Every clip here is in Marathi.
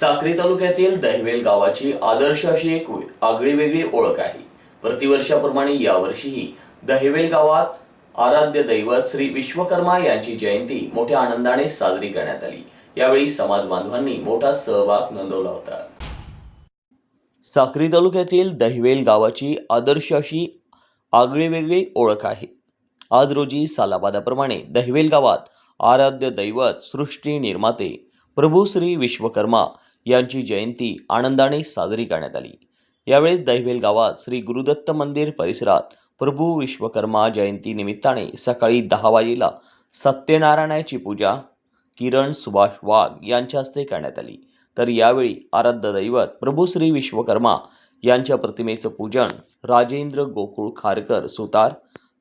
साक्री तालुक्यातील दहिवेल गावाची आदर्श अशी एक आगळीवेगळी ओळख आहे. प्रतिवर्षाप्रमाणे यावर्षीही दहिवेल गावात आराध्य दैवत श्री विश्वकर्मा यांची जयंती मोठ्या आनंदाने साजरी करण्यात आली. यावेळी समाज बांधवांनी मोठा सहभाग नोंदवला होता. साक्री तालुक्यातील दहिवेल गावाची आदर्श अशी आगळीवेगळी ओळख आहे. आज रोजी सालाबादाप्रमाणे दहिवेल गावात आराध्य दैवत सृष्टी निर्माते प्रभू श्री विश्वकर्मा यांची जयंती आनंदाने साजरी करण्यात आली. यावेळी दहिवेल गावात श्री गुरुदत्त मंदिर परिसरात प्रभू विश्वकर्मा जयंती निमित्ताने सकाळी दहा वाजेला सत्यनारायणाची पूजा किरण सुभाष वाघ यांच्या हस्ते करण्यात आली. तर यावेळी आराध्य दैवत प्रभू श्री विश्वकर्मा यांच्या प्रतिमेचं पूजन राजेंद्र गोकुळ खारकर सुतार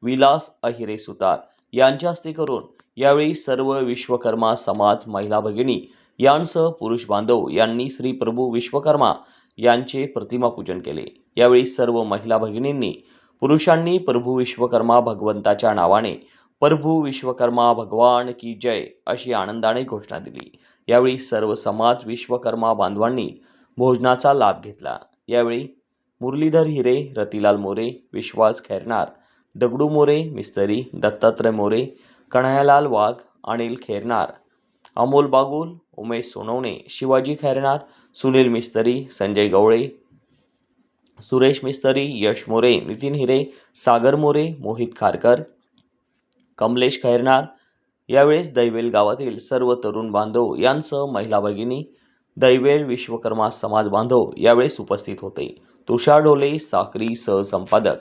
विलास अहिरे सुतार यांच्या हस्ते करून यावेळी सर्व विश्वकर्मा समाज महिला भगिनी यांसह पुरुष बांधव यांनी श्री प्रभू विश्वकर्मा यांचे प्रतिमा पूजन केले. यावेळी सर्व महिला भगिनींनी पुरुषांनी प्रभू विश्वकर्मा भगवंताच्या नावाने प्रभू विश्वकर्मा भगवान की जय अशी आनंदाने घोषणा दिली. यावेळी सर्व समाज विश्वकर्मा बांधवांनी भोजनाचा लाभ घेतला. यावेळी मुरलीधर हिरे रतिलाल मोरे विश्वास खैरनार दगडू मोरे मिस्तरी दत्तात्रय मोरे कन्हैयालाल वाघ अनिल खैरनार अमोल बागुल उमेश सोनवणे शिवाजी खैरनार सुनील मिस्त्री संजय गवळे सुरेश मिस्त्री यश मोरे नितीन हिरे सागर मोरे मोहित खारकर कमलेश खैरनार. यावेळेस दैवेल गावातील सर्व तरुण बांधव यांसह महिला भगिनी दैवेल विश्वकर्मा समाज बांधव यावेळेस उपस्थित होते. तुषार डोले साक्री सहसंपादक.